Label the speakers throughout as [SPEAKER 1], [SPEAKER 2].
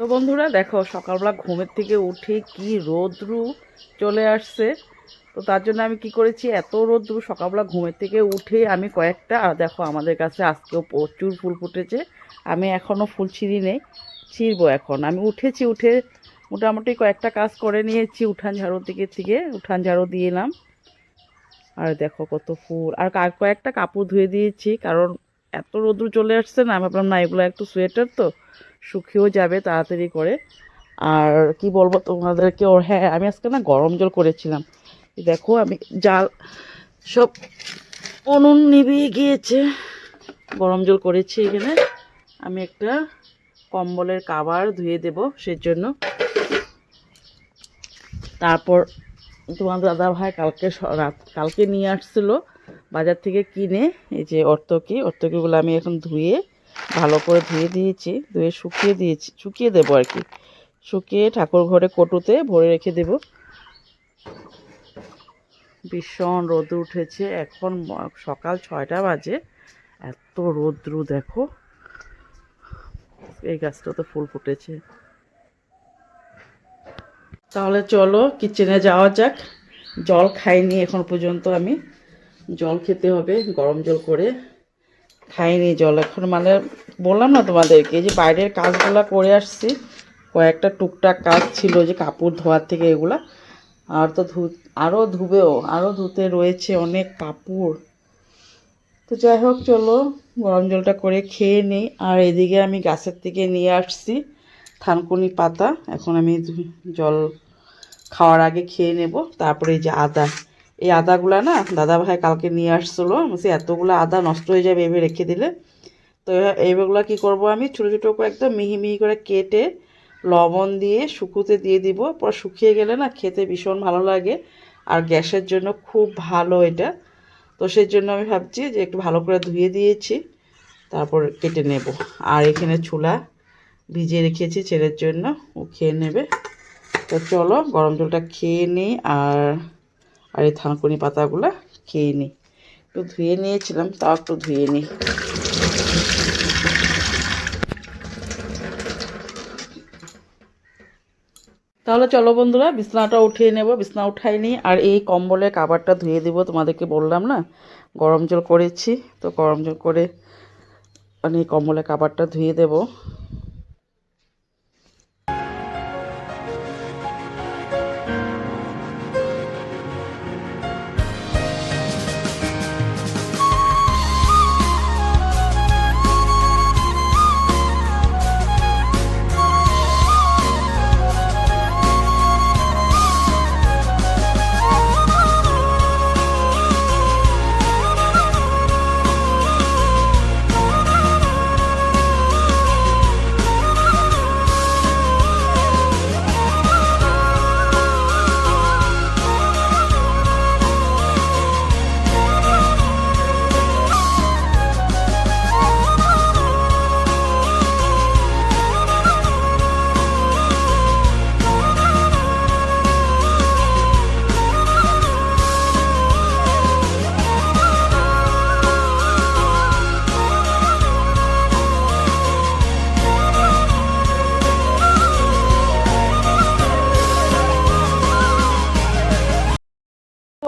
[SPEAKER 1] তো বন্ধুরা দেখো, সকালবেলা ঘুমের থেকে উঠে কি রোদ্রু চলে আসছে। তো তার জন্য আমি কি করেছি, এত রোদ্রু সকালবেলা ঘুমের থেকে উঠে আমি কয়েকটা, আর দেখো আমাদের কাছে আজকেও প্রচুর ফুল ফুটেছে। আমি এখনও ফুল ছিঁড়ি নেই, ছিঁড়বো এখন। আমি উঠেছি, উঠে মোটামুটি কয়েকটা কাজ করে নিয়েছি, উঠান ঝাড়ুর দিকে থেকে, উঠান ঝাড়ু দিয়ে এলাম। আর দেখো কত ফুল, আর কয়েকটা কাপড় ধুয়ে দিয়েছি, কারণ এত রোদ্রু চলে আসছে না। ভাবলাম, না, এগুলো একটু সোয়েটার তো। শুকিয়েও যাবে তাড়াতাড়ি করে। আর কি বলব তোমাদেরকে, ওর হ্যাঁ আমি আজকে না গরম জল করেছিলাম। দেখো আমি জাল সব উনুন নিভিয়ে গিয়েছে। গরম জল করেছি এখানে। আমি একটা কম্বলের কাবার ধুয়ে দেব সেজন্য। তারপর তোমার দাদা ভাই কালকে রাত, কালকে নিয়ে আসছিল বাজার থেকে কিনে। এই যে অর্তকি অর্তকিগুলো আমি এখন ধুয়ে ভালো করে ধুয়ে দিয়েছি, ধুয়ে শুকিয়ে দিয়েছি, শুকিয়ে দেবো আর কি। শুকিয়ে ঠাকুর ঘরে কটুতে ভরে রেখে দেব। ভীষণ রোদ্র উঠেছে, এখন সকাল ছয়টা বাজে। এত রোদ্রু, দেখো। এই গাছটা তো ফুল ফুটেছে। তাহলে চলো, কিচেনে যাওয়া যাক। জল খাইনি এখন পর্যন্ত আমি। জল খেতে হবে, গরম জল করে। খাইনি জল। এখন মানে বললাম না তোমাদেরকে যে বাইরের কাজগুলো করে আসছি, কয়েকটা টুকটাক কাজ ছিল যে কাপড় ধোয়ার থেকে এগুলা। আর তো ধু আরও ধুবেও আরও ধুতে রয়েছে অনেক কাপড়। তো যাই হোক, চলো, গরম জলটা করে খেয়ে নিই। আর এদিকে আমি গাছের থেকে নিয়ে আসছি থানকুনি পাতা। এখন আমি জল খাওয়ার আগে খেয়ে নেব। তারপরে যে আদা। এই আদাগুলা না দাদা ভাই কালকে নিয়ে আসছিল। বলছি, এতগুলো আদা নষ্ট হয়ে যাবে, এভাবে রেখে দিলে? তো এইগুলো কি করব আমি? ছোটো ছোটো করে একদম মিহি মিহি করে কেটে লবণ দিয়ে শুকুতে দিয়ে দিব। পর শুকিয়ে গেলে না খেতে ভীষণ ভালো লাগে আর গ্যাসের জন্য খুব ভালো এটা। তো সেই জন্য আমি ভাবছি যে একটু ভালো করে ধুয়ে দিয়েছি, তারপর কেটে নেব। আর এখানে ছোলা ভিজিয়ে রেখেছি, ছেলের জন্য। ও খেয়ে নেবে। তো চলো গরম জলটা খেয়ে নিই আর আর এই থানকুনি পাতাগুলো খেয়ে নিই একটু ধুয়ে নিয়েছিলাম, তাও একটু ধুয়ে নিই তাহলে চলো বন্ধুরা, বিছনাটা উঠিয়ে নেব, বিছনা উঠাই নিই আর এই কম্বলের কাবারটা ধুয়ে দিব, তোমাদেরকে বললাম না? গরম জল করেছি, তো গরম জল করে মানে এই কম্বলের কাবারটা ধুয়ে দেব।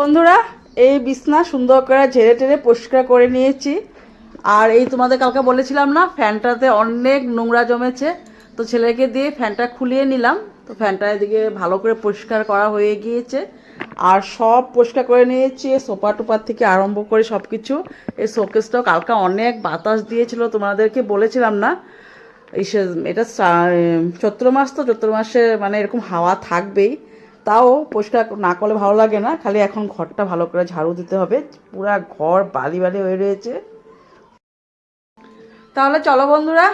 [SPEAKER 1] বন্ধুরা, এই বিছনা সুন্দর করে ঝেড়ে টেরে পরিষ্কার করে নিয়েছি। আর এই তোমাদের কালকে বলেছিলাম না, ফ্যানটাতে অনেক নোংরা জমেছে। তো ছেলেকে দিয়ে ফ্যানটা খুলিয়ে নিলাম। তো ফ্যানটা এদিকে ভালো করে পরিষ্কার করা হয়ে গিয়েছে। আর সব পরিষ্কার করে নিয়েছি সোফা টোপার থেকে আরম্ভ করে সব কিছু এই শোকেসটাও কালকে অনেক বাতাস দিয়েছিল, তোমাদেরকে বলেছিলাম না। এটা চৈত্র মাস তো, চৈত্র মাসে মানে এরকম হাওয়া থাকবেই। তাও পরিষ্কার না করলে ভালো লাগে না, খালি এখন ঘরটা ভালো করে ঝাড়ু দিতে হবে, পুরা ঘর বালি বালি হয়ে রয়েছে। তাহলে চলো বন্ধুরা,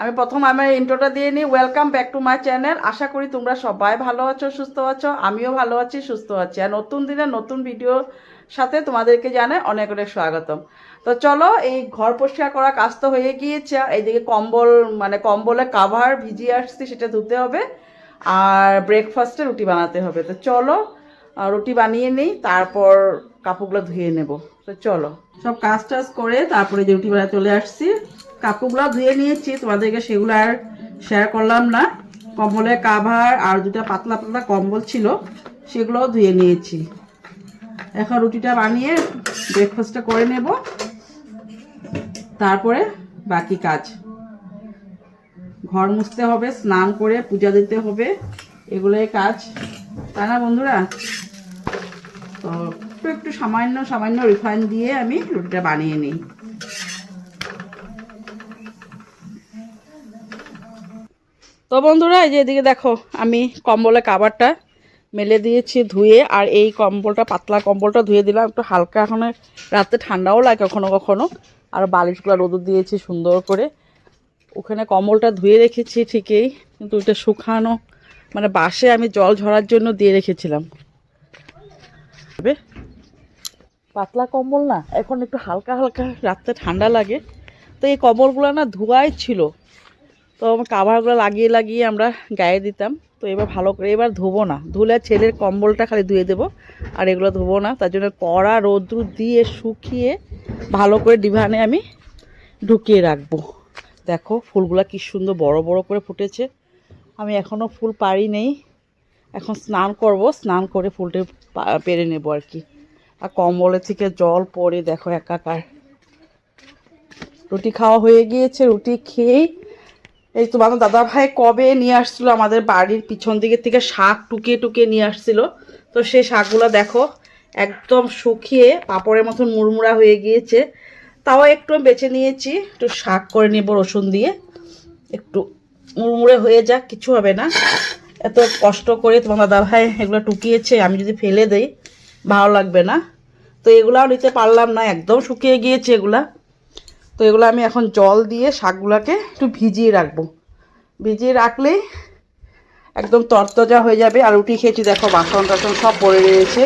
[SPEAKER 1] আমি প্রথম আমার ইন্ট্রোটা দিয়ে নিই। Welcome back to my channel আশা করি তোমরা সবাই ভালো আছো, সুস্থ আছো, আমিও ভালো আছি, সুস্থ আছি। আর নতুন দিনে নতুন ভিডিও সাথে তোমাদেরকে জানাই অনেক অনেক স্বাগতম। তো চলো, এই ঘর পরিষ্কার করা কাজ তো হয়ে গিয়েছে। এইদিকে কম্বল মানে কম্বলে কাভার ভিজিয়ে আসছি, সেটা ধুতে হবে। আর ব্রেকফাস্টে রুটি বানাতে হবে। তো চলো রুটি বানিয়ে নিই, তারপর কাপড়গুলো ধুয়ে নেব। তো চলো। সব কাজ টাজ করে তারপরে যে রুটি বানাতে চলে আসছি, কাপড়গুলো ধুয়ে নিয়েছি। তোমাদেরকে সেগুলো আর শেয়ার করলাম না। কম্বলের কাভার আর দুটা পাতলা পাতলা কম্বল ছিল, সেগুলোও ধুয়ে নিয়েছি। এখন রুটিটা বানিয়ে ব্রেকফাস্টটা করে নেব। তারপরে বাকি কাজ। ঘর মুছতে হবে, স্নান করে পূজা দিতে হবে, এগুলোই কাজ। তাই না বন্ধুরা? তো একটু একটু সামান্য সামান্য রিফাইন দিয়ে আমি রুটিটা বানিয়ে নিই। তো বন্ধুরা, এই যে এদিকে দেখো, আমি কম্বলের কাবারটা মেলে দিয়েছি ধুয়ে, আর এই কম্বলটা, পাতলা কম্বলটা ধুয়ে দিলাম। একটু হালকা এখন রাতে ঠান্ডাও লাগে কখনো কখনো। আর বালিশগুলো রোদ দিয়েছি সুন্দর করে। ওখানে কম্বলটা ধুয়ে রেখেছি ঠিকই, কিন্তু ওইটা শুকানো মানে বাসে আমি জল ঝরার জন্য দিয়ে রেখেছিলাম? পাতলা কম্বল না, এখন একটু হালকা হালকা, রাত্রে ঠান্ডা লাগে। তো এই কম্বলগুলো না ধোয়াই ছিল, তো আমার কাভারগুলো লাগিয়ে লাগিয়ে আমরা গায়ে দিতাম। তো এবার ভালো করে এবার ধোবো না, ধুলে ছেলের কম্বলটা খালি ধুয়ে দেবো, আর এগুলো ধোবো না। তার জন্য কড়া রৌদ্র দিয়ে শুকিয়ে ভালো করে ডিভানে আমি ঢুকিয়ে রাখব। দেখো, ফুলগুলা কি সুন্দর বড় বড় করে ফুটেছে। আমি এখনও ফুল পারি নেই। এখন স্নান করব, স্নান করে ফুলটা পেরে নেব আর কি। আর কম্বলের থেকে জল পড়ে দেখো একাকার। রুটি খাওয়া হয়ে গিয়েছে, রুটি খেয়েই এই তো তোমার দাদা ভাই কবে নিয়ে আসছিল আমাদের বাড়ির পিছন দিকের থেকে শাক টুকিয়ে টুকিয়ে নিয়ে আসছিল। তো সেই শাকগুলো দেখো, একদম শুকিয়ে পাপড়ের মতন মুড়মুড়া হয়ে গিয়েছে। তাও একটু বেছে নিয়েছি, একটু শাক করে নেব রসুন দিয়ে। একটু মুড়মুড়ে হয়ে যাক, কিছু হবে না। এত কষ্ট করে তোমার দাদা ভাই এগুলো টুকিয়েছে, আমি যদি ফেলে দেই, ভালো লাগবে না। তো এগুলাও নিতে পারলাম না, একদম শুকিয়ে গিয়েছে এগুলা। তো এগুলো আমি এখন জল দিয়ে শাকগুলোকে একটু ভিজিয়ে রাখব। ভিজিয়ে রাখলেই একদম তরতজা হয়ে যাবে। আর রুটি খেয়েছি, দেখো, বাসন টাসন সব পড়ে রয়েছে।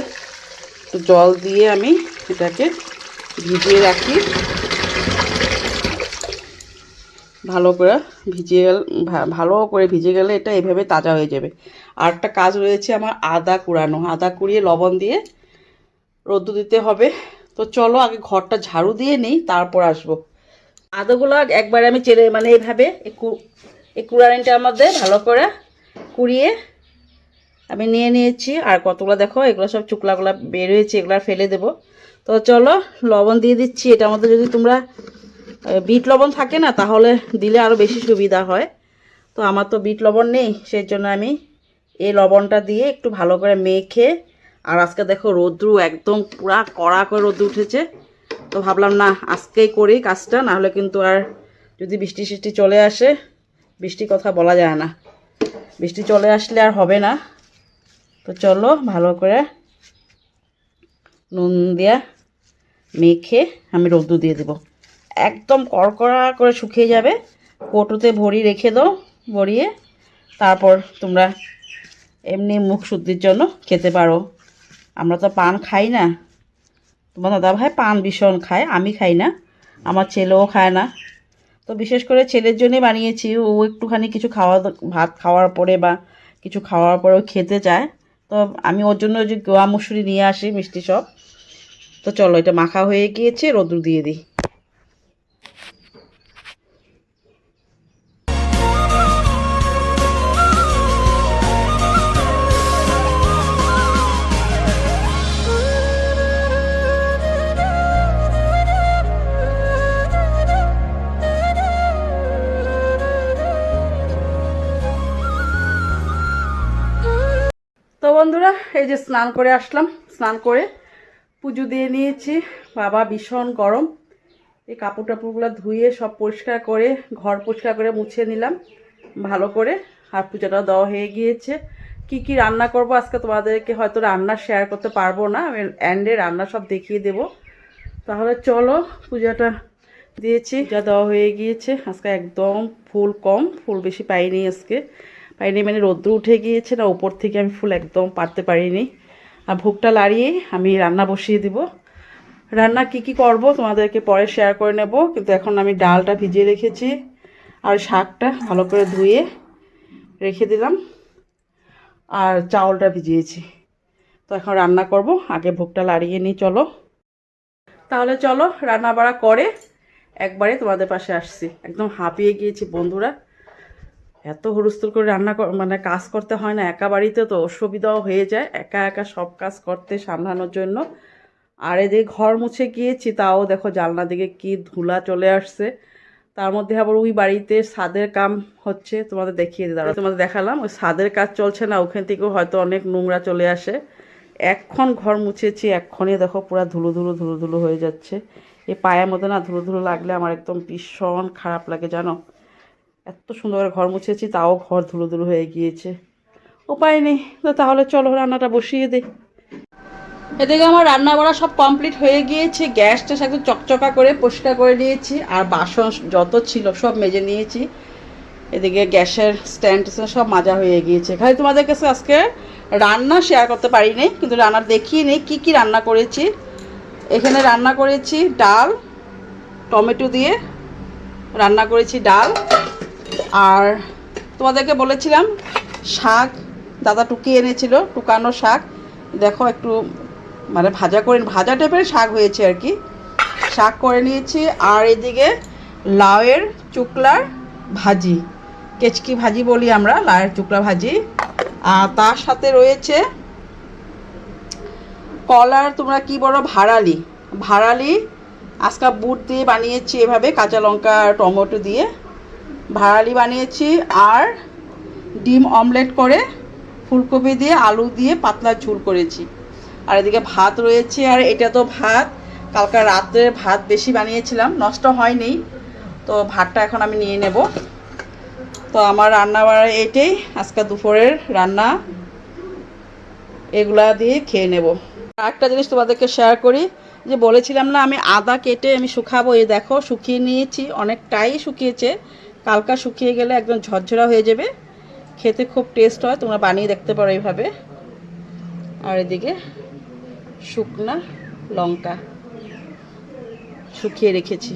[SPEAKER 1] জল দিয়ে আমি এটাকে ভিজিয়ে রাখি। ভালো করে ভিজিয়ে গেল ভালো করে ভিজে গেলে এটা এভাবে তাজা হয়ে যাবে। আর একটা কাজ রয়েছে আমার আদা কুড়ানো। আদা কুড়িয়ে লবণ দিয়ে রোদ্দু দিতে হবে। তো চলো আগে ঘরটা ঝাড়ু দিয়ে নিই, তারপর আসব। আদাগুলো একবার আমি চেলে মানে এইভাবে এই কু- এই কুড়ানিটার মধ্যে ভালো করে কুড়িয়ে আমি নিয়ে নিয়েছি। আর কতগুলো দেখো, এগুলো সব চুকলাগুলো বের হয়েছে, এগুলো ফেলে দেবো। তো চলো লবণ দিয়ে দিচ্ছি। এটার মধ্যে যদি তোমরা বিট লবণ থাকে না, তাহলে দিলে আরও বেশি সুবিধা হয়। তো আমার তো বিট লবণ নেই সেই জন্য আমি এই লবণটা দিয়ে একটু ভালো করে মেখে, আর আজকে দেখো রোদ্রু একদম পুরা কড়া করে রোদ্রু উঠেছে। তো ভাবলাম, না, আজকেই করি কাজটা, নাহলে কিন্তু আর যদি বৃষ্টি সৃষ্টি চলে আসে বৃষ্টির কথা বলা যায় না। বৃষ্টি চলে আসলে আর হবে না। তো চলো ভালো করে নুন দিয়া মেখে আমি রোদ্দু দিয়ে দেবো। একদম কড়কড়া করে শুকিয়ে যাবে। কৌটোতে ভরি রেখে দাও, ভরিয়ে। তারপর তোমরা এমনি মুখ শুদ্ধির জন্য খেতে পারো। আমরা তো পান খাই না। তোমার দাদা ভাই পান ভীষণ খায়, আমি খাই না। আমার ছেলেও খায় না। তো বিশেষ করে ছেলের জন্যই বানিয়েছি। ও একটুখানি কিছু খাওয়া, ভাত খাওয়ার পরে বা কিছু খাওয়ার পরে ও খেতে চায়। তো আমি ওর জন্য যে গোয়া মুসুরি নিয়ে আসি, মিষ্টি সব। তো চলো, এটা মাখা হয়ে গিয়েছে রোদ্রু দিয়ে দিই। এই যে স্নান করে আসলাম, স্নান করে পুজো দিয়ে নিয়েছি। বাবা ভীষণ গরম। এই কাপড় টাপড়গুলো ধুয়ে সব পরিষ্কার করে, ঘর পরিষ্কার করে মুছে নিলাম, ভালো করে। আর পুজোটা দেওয়া হয়ে গিয়েছে। কি কি রান্না করব আজকে তোমাদেরকে হয়তো রান্না শেয়ার করতে পারব না এন্ডে রান্না সব দেখিয়ে দেব। তাহলে চলো, পূজাটা দিয়েছি। যা দেওয়া হয়ে গিয়েছে, আজকে একদম ফুল কম, ফুল বেশি পাইনি আজকে। পাইনি মানে রোদ্র উঠে গিয়েছে না উপর থেকে আমি ফুল একদম পারতে পারিনি। আর ভোগটা লাড়িয়ে আমি রান্না বসিয়ে দিব। রান্না কি কি করব তোমাদেরকে পরে শেয়ার করে নেব, কিন্তু এখন আমি ডালটা ভিজিয়ে রেখেছি আর শাকটা ভালো করে ধুয়ে রেখে দিলাম আর চাউলটা ভিজিয়েছি। তো এখন রান্না করব, আগে ভোগটা লাড়িয়ে নিই, চলো। তাহলে চলো রান্না বাড়া করে একবারে তোমাদের পাশে আসছি। একদম হাঁপিয়ে গিয়েছি বন্ধুরা। এত হুড়স্থুল করে রান্না মানে কাজ করতে হয় না, একা বাড়িতে তো অসুবিধাও হয়ে যায়, একা একা সব কাজ করতে সামলানোর জন্য। আর এদিকে ঘর মুছে গিয়েছি, তাও দেখো জানলা দিকে কি ধুলা চলে আসছে। তার মধ্যে আবার ওই বাড়িতে ছাদের কাম হচ্ছে, তোমাদের দেখিয়ে দিই। তোমাদের দেখালাম। ওই ছাদের কাজ চলছে না, ওখান থেকেও হয়তো অনেক নোংরা চলে আসে। এক্ষণ ঘর মুছেছি এক্ষণই দেখো পুরো ধুলো ধুলো ধুলো ধুলো হয়ে যাচ্ছে। এই পায়ের মধ্যে না ধুলো ধুলো লাগলে আমার একদম ভীষণ খারাপ লাগে, জানো? এত সুন্দর করে ঘর মুছেছি, তাও ঘর ধুলো ধুলো হয়ে গিয়েছে। উপায় নেই, তো তাহলে চলো রান্নাটা বসিয়ে দে এদিকে আমার রান্না বাড়া সব কমপ্লিট হয়ে গিয়েছে গ্যাসটা একদম চকচকা করে পরিষ্কার করে নিয়েছি, আর বাসন যত ছিল সব মেজে নিয়েছি। এদিকে গ্যাসের স্ট্যান্ড সব মাজা হয়ে গিয়েছে। খালি তোমাদের কাছে আজকে রান্না শেয়ার করতে পারিনি কিন্তু রান্না দেখিয়ে নেই, কী কী রান্না করেছি। এখানে রান্না করেছি ডাল, টমেটো দিয়ে রান্না করেছি ডাল আর তোমাদেরকে বলেছিলাম, শাক দাদা টুকিয়ে এনেছিল, টুকানো শাক। দেখো একটু মানে ভাজা করে, ভাজা টাইপের শাক হয়েছে আর কি। শাক করে নিয়েছি, আর এদিকে লাউয়ের চুকলার ভাজি, কেচকি ভাজি বলি আমরা, লাউয়ের চুকলা ভাজি। আর তার সাথে রয়েছে কলার, তোমরা কি বলো ভাড়ালি ভাড়ালি আজকা বুট দিয়ে বানিয়েছি এভাবে, কাঁচা লঙ্কা আর টমেটো দিয়ে। ভাড়ালি বানিয়েছি আর ডিম অমলেট করে ফুলকপি দিয়ে, আলু দিয়ে পাতলা ঝুল করেছি। আর এদিকে ভাত রয়েছে, আর এটা তো ভাত। কালকে রাত্রে ভাত বেশি বানিয়েছিলাম, নষ্ট হয়নি। তো ভাতটা এখন আমি নিয়ে নেব। তো আমার রান্না বাড়া এটাই, আজকে দুপুরের রান্না। এগুলা দিয়ে খেয়ে নেব। একটা জিনিস তোমাদেরকে শেয়ার করি, যে বলেছিলাম না, আমি আদা কেটে আমি শুকাবো, এই দেখো, শুকিয়ে নিয়েছি, অনেকটাই শুকিয়েছে। কালকা শুকিয়ে গেলে একদম ঝরঝরা হয়ে যাবে। খেতে খুব টেস্ট হয়, তোমরা বানিয়ে দেখতে পারো এইভাবে। আর এদিকে শুকনা লঙ্কা শুকিয়ে রেখেছি।